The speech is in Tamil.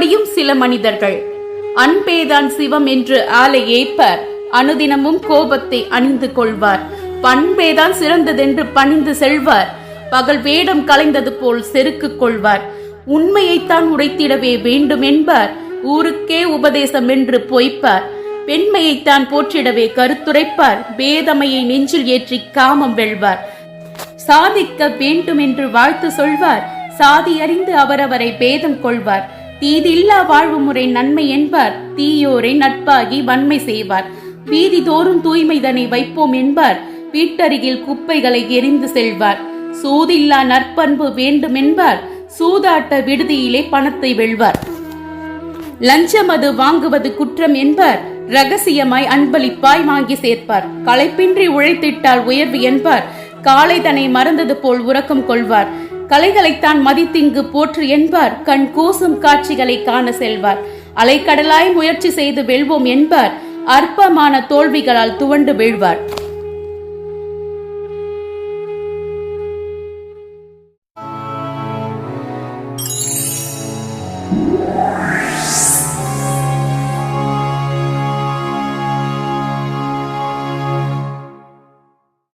அப்படியும் சில மனிதர்கள். அன்பேதான் சிவம் என்று ஆலை ஏற்பர் அனுதினமும் கோபத்தை அணிந்து கொள்வார். பண்பேதான் சிறந்ததென்று பணிந்து செல்வார். பகல் வேடம் கலைந்தது போல் செருக்கு கொள்வார். உண்மையைத்தான் உடைத்திடவே வேண்டும் என்பார் ஊருக்கே உபதேசம் என்று பொய்ப்பார். பெண்மையைத்தான் போற்றிடவே கருத்துரைப்பார். பேதமையை நெஞ்சில் ஏற்றி காமம் வெல்வார். சாதிக்க வேண்டும் என்று வாழ்த்து சொல்வார். சாதி அறிந்து அவரவரை பேதம் கொள்வார். தீதில்லா வாழ்வு முறை நன்மை என்பார். தீயோரை நட்பாகி வன்மை செய்வார். வீதி தோறும் தூய்மைதனை வைப்போம் என்பார். வீட்டருகில் குப்பைகளை எரிந்து செல்வார். சூதில்லா நற்பண்பு வேண்டும் என்பார். சூதாட்ட விடுதியிலே பணத்தை வெல்வார். லஞ்சம் அது வாங்குவது குற்றம் என்பார். ரகசியமாய் அன்பளிப்பாய் வாங்கி சேர்ப்பார். களைப்பின்றி உழைத்திட்டால் உயர்வு என்பார். காலை தன்னை மறந்தது போல் உறக்கம் கொள்வார். கலைகளைத்தான் மதித்திங்கு போற்று என்பார். கண் கூசும் காட்சிகளை காண செல்வார். அலைக்கடலாய் முயற்சி செய்து வெல்வோம் என்பார். அற்பமான தோல்விகளால் துவண்டு வீழ்வார்.